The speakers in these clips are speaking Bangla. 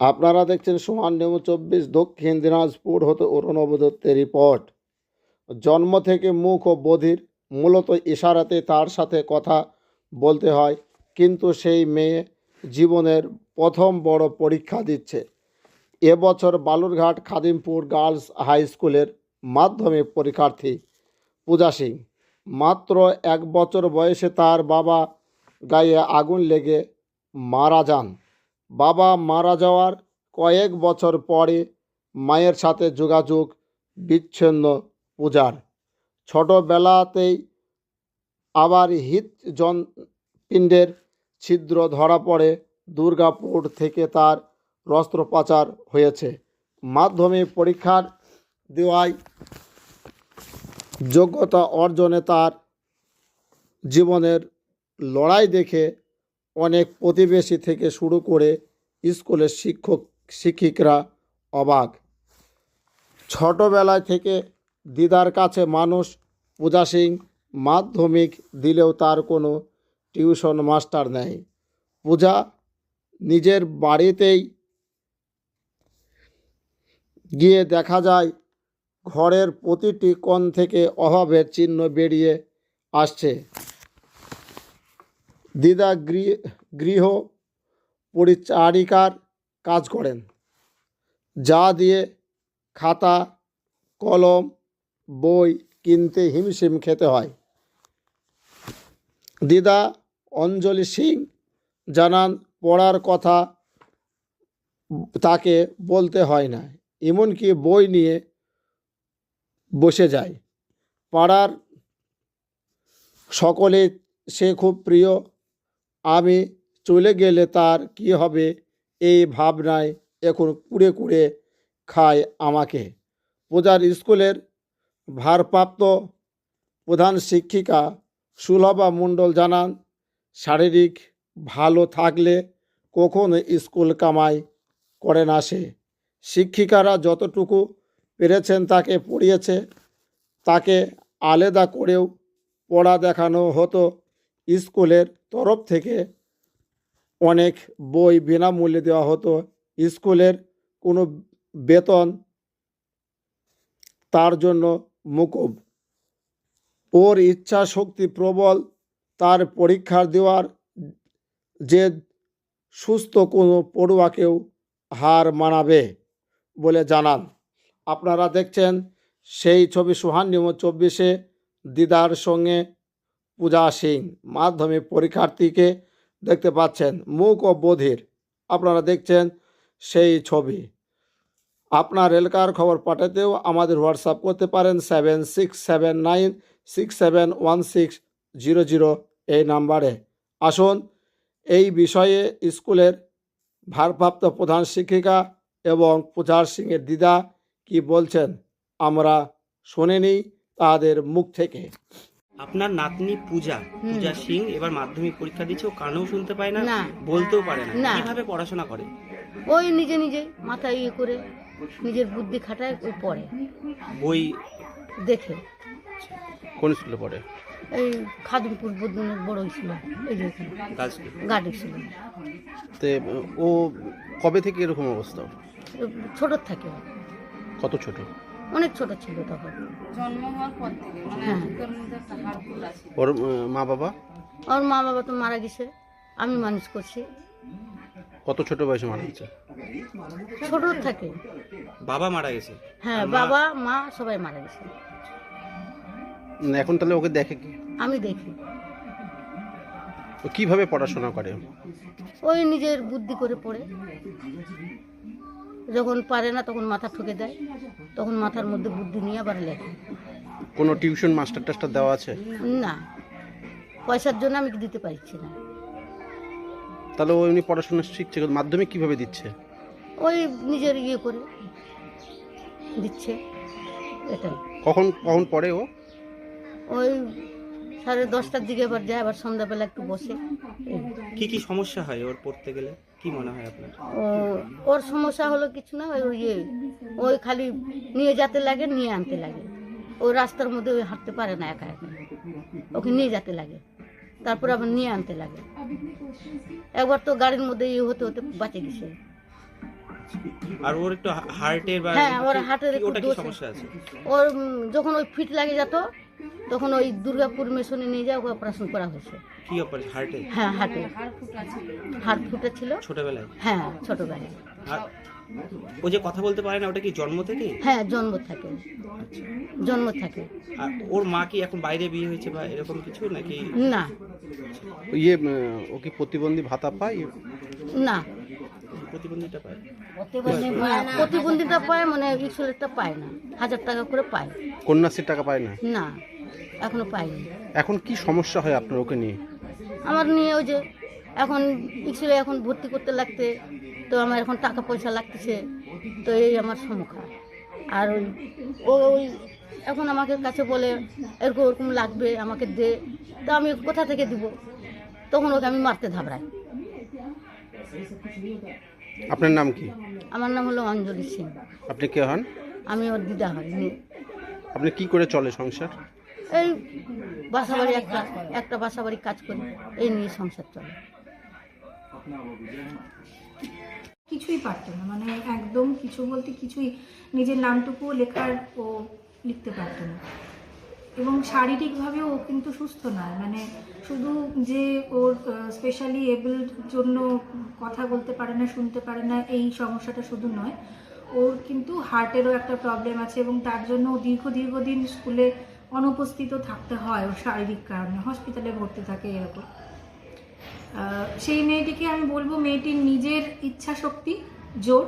আপনারা দেখছেন সমান নিয়ম চব্বিশ, দক্ষিণ দিনাজপুর হতে অরুণব দত্তের রিপোর্ট। জন্ম থেকে মুখ ও বধির, মূলত ইশারাতে তার সাথে কথা বলতে হয়, কিন্তু সেই মেয়ে জীবনের প্রথম বড় পরীক্ষা দিচ্ছে। এবছর বালুরঘাট খাদিমপুর গার্লস হাই স্কুলের মাধ্যমিক পরীক্ষার্থী পূজা সিং। মাত্র এক বছর বয়সে তার বাবা গায়ে আগুন লেগে মারা যান। বাবা মারা যাওয়ার কয়েক বছর পরে মায়ের সাথে যোগাযোগ বিচ্ছিন্ন পূজার। ছোটবেলাতেই আবার হৃদজন পিণ্ডের ছিদ্র ধরা পড়ে দুর্গাপুর থেকে তার অস্ত্রোপচার হয়েছে। মাধ্যমিক পরীক্ষার দেওয়ায় যোগ্যতা অর্জনে তার জীবনের লড়াই দেখে অনেক প্রতিবেশী থেকে শুরু করে স্কুলের শিক্ষক, শিক্ষিকরা অবাক। ছোটবেলায় থেকে দিদার কাছে মানুষ পূজা সিং মাধ্যমিক দিলেও তার কোনো টিউশন মাস্টার নেই। পূজা নিজের বাড়িতেই গিয়ে দেখা যায়, ঘরের প্রতিটি কোণ থেকে অভাবের চিহ্ন বেরিয়ে আসছে। দিদা গৃহ পরিচারিকার কাজ করেন। যা দিয়ে খাতা, কলম, বই কিনতে হিমশিম খেতে হয়। দিদা অঞ্জলি সিং জানান, পড়ার কথা তাকে বলতে হয় না, এমনকি বই নিয়ে বসে যায়। পাড়ার সকলে সে খুব প্রিয় আমি চলে গেলে তার কি হবে? এই ভাবনায় এখন কুড়ে কুড়ে খায় আমাকে। পূজার স্কুলের ভারপ্রাপ্ত প্রধান শিক্ষিকা সুলভা মণ্ডল জানান, শারীরিক ভালো থাকলে কখনো স্কুল কামাই করে না সে? শিক্ষিকারা যতটুকু পেরেছেন তাকে পড়িয়েছে, তাকে আলাদা করেও পড়া দেখানো হতো। স্কুলের তরফ থেকে অনেক বই বিনামূল্যে দেওয়া হতো। স্কুলের কোনো বেতন তার জন্য মুকুব। ওর ইচ্ছা শক্তি প্রবল, তার পরীক্ষা দেওয়ার যে সুস্থ কোনো পড়ুয়াকেও হার মানাবে বলে জানান। আপনারা দেখছেন সেই ছবি সুহান নিয়ম চব্বিশে দিদার সঙ্গে পূজা সিং মাধ্যমিক পরীক্ষার্থীকে দেখতে পাচ্ছেন মুখ ও বধির। আপনারা দেখছেন সেই ছবি। আপনার এলাকার খবর পাঠাতেও আমাদের হোয়াটসঅ্যাপ করতে পারেন seven six seven nine, six seven one six zero zero এই নাম্বারে। আসুন এই বিষয়ে স্কুলের ভারপ্রাপ্ত প্রধান শিক্ষিকা এবং পূজার সিংয়ের দিদা কি বলছেন আমরা শুনে নিই তাদের মুখ থেকে। আপনার নাতনি পূজা পূজা সিং এবার মাধ্যমিক পরীক্ষা দিচ্ছে ও কানেও শুনতে পায় না না। বলতেও পারে না। না। কীভাবে পড়াশোনা করে? ওই নিজে নিজে মাথায় ইয়ে করে নিজের বুদ্ধি খাটায় ওই পড়ে। বই দেখে। কোন স্কুলে পড়ে? এই খাদিমপুর বদনের বড় ছিল এই যে গার্ডেন ছিল তে ও কবে থেকে এরকম অবস্থা? ওর? ছোট থাকে। কত ছোট? অনেক ছোট ছিল তখন। হ্যাঁ। ওর মা বাবা? ওর মা বাবা তো মারা গেছে আমি মানুষ করছি। কত ছোট বয়সে মারা গেছে? ছোট থাকে। বাবা মারা গেছে? হ্যাঁ বাবা মা সবাই মারা গেছে। এখন তাহলে ওকে দেখে কি? আমি দেখি। ও কীভাবে পড়াশোনা করে? ওই নিজের বুদ্ধি করে পড়ে। যখন পারে না তখন মাথা ঠুকে দেয় তখন মাথার মধ্যে বুদ্ধি নিয়ে আবার লেখে। কোনো টিউশন মাস্টার টাস্টার দেওয়া আছে? না। পয়সার জন্য আমি দিতে পারছি না। তাহলে ও এমনি পড়াশোনা শিখছে কিন্তু মাধ্যমিক কীভাবে দিচ্ছে? ওই নিজের ইয়ে করে দিচ্ছে এটাই। কখন কখন পড়ে ও? ওই সাড়ে দশটার দিকে এবার যায় আবার সন্ধ্যাবেলা একটু বসে। কি কি সমস্যা হয় ওর পড়তে গেলে? কি মনে হয় আপনার? ও ওর সমস্যা হলো কিছু না ওই ওই ইয়ে ওই খালি নিয়ে যেতে লাগে নিয়ে আনতে লাগে। ওই রাস্তার মধ্যে ওই হাঁটতে পারে না একা একা। ওকে নিয়ে যেতে লাগে তারপর আবার নিয়ে আনতে লাগে। একবার তো গাড়ির মধ্যে ইয়ে হতে হতে বাঁচে গেছে। আর ওর একটু হার্টের বা হ্যাঁ, ওর হার্টের একটু দোষ সমস্যা আছে। ওর যখন ওই ফিট লাগে যেত তখন ওই দুর্গাপুর মেশনে নিয়ে যায় ওকে অপারেশন করা হয়েছে। কি ব্যাপার হার্টে হ্যাঁ হার্টে হার্ট ফুটে ছিল। ছোটবেলায়? হ্যাঁ ছোটবেলায়। আর ও যে কথা বলতে পারে না ওটা কি জন্ম থেকে? হ্যাঁ জন্ম থাকে। আচ্ছা। জন্ম থাকে। আর ওর মা কি এখন বাইরে বিয়ে হয়েছে বা এরকম কিছু নাকি? না। ইয়ে ও কি প্রতিবন্ধী ভাতা পায়? না। প্রতিবন্ধীটা পায়? হ্যাঁ, প্রতিবন্ধীটা পায় মানে ইসলেরটা পায় না। হাজার টাকা করে পায়। কন্যাশ্রীর টাকা পায় না? না। এখনও পাইনি। এখন কি সমস্যা হয় আপনার ওকে নিয়ে? আমার নিয়ে ওই যে এখন স্কুলে এখন ভর্তি করতে লাগতে তো আমার এখন টাকা পয়সা লাগতেছে তো এই আমার সমস্যা আর ওই ও ওই এখন আমাকে কাছে বলে এরকম ওরকম লাগবে আমাকে দে তো আমি কোথা থেকে দিব? তখন ওকে আমি মারতে ঘাবড়াই। আপনার নাম কি? আমার নাম হলো অঞ্জলি সিং। আপনি কে হন? আমি ওর দিদা হয় আপনি কি করে চলে সংসার? এই বাসাবাড়ি একটা একটা বাসাবাড়ি কাজ করি, এই নিয়ে সংসার চলে। কিছুই পারতো না মানে একদম কিছু বলতে কিছুই নিজের নামটুকুও লেখার ও লিখতে পারতো না। এবং শারীরিকভাবেও ও কিন্তু সুস্থ নয় মানে শুধু যে ওর স্পেশালি এবলড জন্য কথা বলতে পারে না, শুনতে পারে না, এই সমস্যাটা শুধু নয়, ওর কিন্তু হার্টেরও একটা প্রবলেম আছে এবং তার জন্য দীর্ঘ দীর্ঘদিন স্কুলে অনুপস্থিত থাকতে হয় শারীরিক কারণে। হসপিটালে ভর্তি থাকে এরকম। সেই মেয়েটিকে আমি বলব, মেয়েটির নিজের ইচ্ছা শক্তি জোর।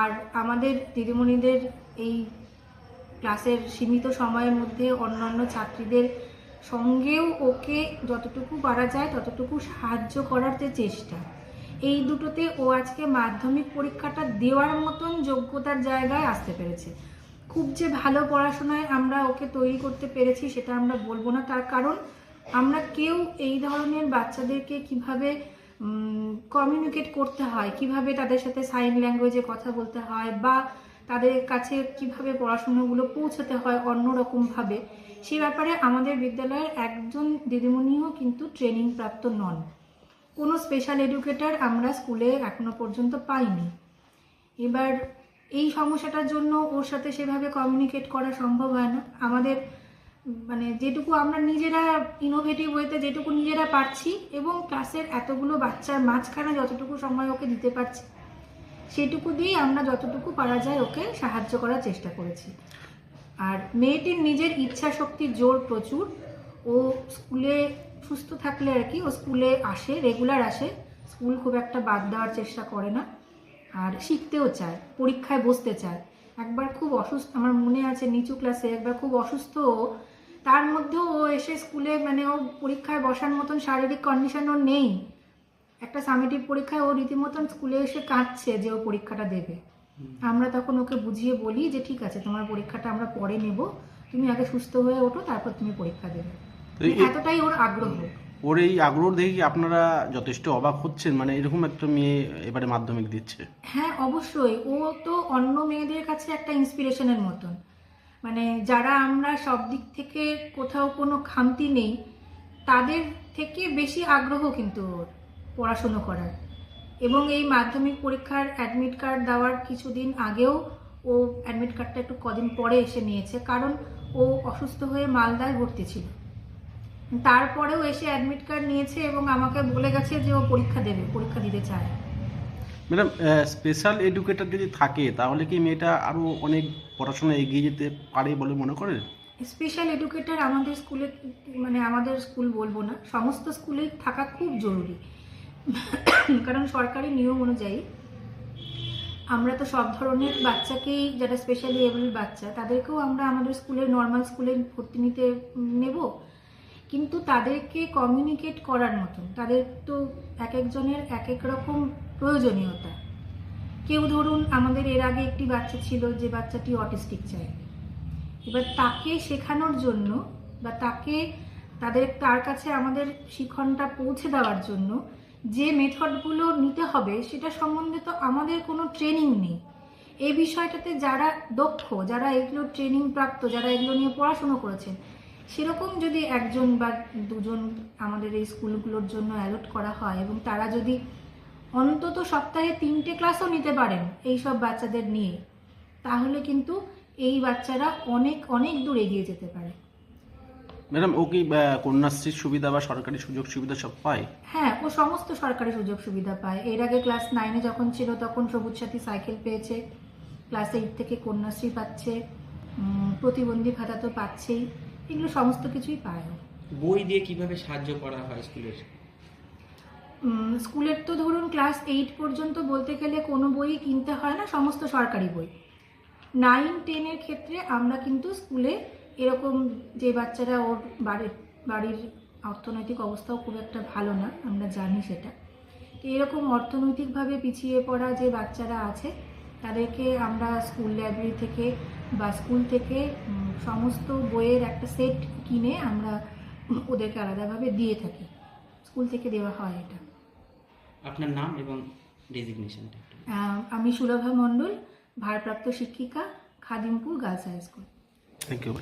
আর আমাদের দিদিমণিদের এই ক্লাসের সীমিত সময়ের মধ্যে অন্যান্য ছাত্রীদের সঙ্গেও ওকে যতটুকু পারা যায়, ততটুকু সাহায্য করার যে চেষ্টা, এই দুটোতে ও আজকে মাধ্যমিক পরীক্ষাটা দেওয়ার মতন যোগ্যতার জায়গায় আসতে পেরেছে। খুব যে ভালো পড়াশোনায় আমরা ওকে তৈরি করতে পেরেছি সেটা আমরা বলব না। তার কারণ আমরা কেউ এই ধরনের বাচ্চাদেরকে কীভাবে কমিউনিকেট করতে হয়, কীভাবে তাদের সাথে সাইন ল্যাঙ্গুয়েজে কথা বলতে হয় বা তাদের কাছে কীভাবে পড়াশোনাগুলো পৌঁছাতে হয় অন্যরকমভাবে, সে ব্যাপারে আমাদের বিদ্যালয়ের একজন দিদিমণিও কিন্তু ট্রেনিং প্রাপ্ত নন। কোনো স্পেশাল এডুকেটর আমরা স্কুলে এখনও পর্যন্ত পাইনি। এবার এই সমস্যাটার জন্য ওর সাথে সেভাবে কমিউনিকেট করা সম্ভব হয় না। আমাদের মানে যেটুকু আমরা নিজেরা ইনোভেটিভ ওয়েতে যেটুকু নিজেরা পারছি এবং ক্লাসের এতগুলো বাচ্চার মাঝখানে যতটুকু সময় ওকে দিতে পারছি, সেটুকু দিয়েই আমরা যতটুকু পারা যায় ওকে সাহায্য করার চেষ্টা করেছি। আর মেয়েটির নিজের ইচ্ছা শক্তি জোর প্রচুর। ও স্কুলে সুস্থ থাকলে আর কি, ও স্কুলে আসে রেগুলার আসে, স্কুল খুব একটা বাদ দেওয়ার চেষ্টা করে না। আর শিখতেও চায় পরীক্ষায় বসতে চায়। একবার খুব অসুস্থ আমার মনে আছে নিচু ক্লাসে একবার খুব অসুস্থ তার মধ্যেও ও এসে স্কুলে মানে ও পরীক্ষায় বসার মতন শারীরিক কন্ডিশন ওর নেই। একটা সামেটিভ পরীক্ষায় ও রীতিমতন স্কুলে এসে কাঁদছে যে ও পরীক্ষাটা দেবে। আমরা তখন ওকে বুঝিয়ে বলি যে ঠিক আছে তোমার পরীক্ষাটা আমরা পরে নেব। তুমি আগে সুস্থ হয়ে ওঠো তারপর তুমি পরীক্ষা দেবে। এতটাই ওর আগ্রহ। ওর এই আগ্রহ দেখে আপনারা যথেষ্ট অবাক হচ্ছেন? মানে এরকম একটা মেয়ে এবারে মাধ্যমিক দিচ্ছে। হ্যাঁ অবশ্যই। ও তো অন্য মেয়েদের কাছে একটা ইন্সপিরেশনের মতন। মানে যারা আমরা সব দিক থেকে কোথাও কোনো খামতি নেই, তাদের থেকে বেশি আগ্রহ কিন্তু ওর পড়াশুনো করার। এবং এই মাধ্যমিক পরীক্ষার অ্যাডমিট কার্ড দেওয়ার কিছুদিন আগেও ও অ্যাডমিট কার্ডটা একটু কদিন পরে এসে নিয়েছে, কারণ ও অসুস্থ হয়ে মালদায় ভর্তি ছিল। তারপরেও এসে অ্যাডমিট কার্ড নিয়েছে এবং আমাকে বলে গেছে যে ও পরীক্ষা দেবে পরীক্ষা দিতে চায়। ম্যাডাম স্পেশাল এডুকেটর যদি থাকে তাহলে কি মেয়েটা আরও অনেক পড়াশোনা এগিয়ে যেতে পারে বলে মনে করেন স্পেশাল এডুকেটর আমাদের স্কুলে মানে আমাদের স্কুল বলব না সমস্ত স্কুলে থাকা খুব জরুরি। কারণ সরকারি নিয়ম অনুযায়ী আমরা তো সব ধরনের বাচ্চাকেই যারা স্পেশালি এবল বাচ্চা তাদেরকেও আমরা আমাদের স্কুলে নর্মাল স্কুলে ভর্তি নিতে নেব। কিন্তু তাদেরকে কমিউনিকেট করার মতন, তাদের তো এক একজনের এক এক রকম প্রয়োজনীয়তা। কেউ ধরুন আমাদের এর আগে একটি বাচ্চা ছিল যে বাচ্চাটি অটিস্টিক চায় এবার তাকে শেখানোর জন্য বা তাকে তাদের তার কাছে আমাদের শিক্ষণটা পৌঁছে দেওয়ার জন্য যে মেথডগুলো নিতে হবে সেটা সম্বন্ধে তো আমাদের কোনো ট্রেনিং নেই। এই বিষয়টাতে যারা দক্ষ, যারা এগুলো ট্রেনিং প্রাপ্ত, যারা এগুলো নিয়ে পড়াশুনো করেছেন সেরকম যদি একজন বা দুজন আমাদের এই স্কুলগুলোর জন্য অ্যালট করা হয় এবং তারা যদি অন্তত সপ্তাহে তিনটে ক্লাসও নিতে পারেন এই সব বাচ্চাদের নিয়ে তাহলে কিন্তু এই বাচ্চারা অনেক অনেক দূর এগিয়ে যেতে পারে। ম্যাডাম ও কি কন্যাশ্রীর সুবিধা বা সরকারি সুযোগ সুবিধা সব পায়? হ্যাঁ ও সমস্ত সরকারি সুযোগ সুবিধা পায়। এর আগে ক্লাস নাইনে যখন ছিল তখন সবুজ সাথী সাইকেল পেয়েছে ক্লাস এইট থেকে কন্যাশ্রী পাচ্ছে প্রতিবন্ধী ভাতা তো পাচ্ছেই। এগুলো সমস্ত কিছুই পায়। বই দিয়ে কীভাবে সাহায্য করা হয় স্কুলের? স্কুলের তো ধরুন ক্লাস এইট পর্যন্ত বলতে গেলে কোনো বই কিনতে হয় না সমস্ত সরকারি বই। নাইন টেনের ক্ষেত্রে আমরা কিন্তু স্কুলে এরকম যে বাচ্চারা ওর বাড়ির বাড়ির অর্থনৈতিক অবস্থাও খুব একটা ভালো না আমরা জানি সেটা। তো এরকম অর্থনৈতিকভাবে পিছিয়ে পড়া যে বাচ্চারা আছে তাদেরকে আমরা স্কুল লাইব্রেরি থেকে বা স্কুল থেকে সমস্ত বইয়ের একটা সেট কিনে আমরা ওদেরকে আলাদাভাবে দিয়ে থাকি। স্কুল থেকে দেওয়া হয় এটা। আপনার নাম এবং ডেজিগনেশনটা আমি সুলভা মণ্ডল ভারপ্রাপ্ত শিক্ষিকা Khadimpur girls high school. Thank you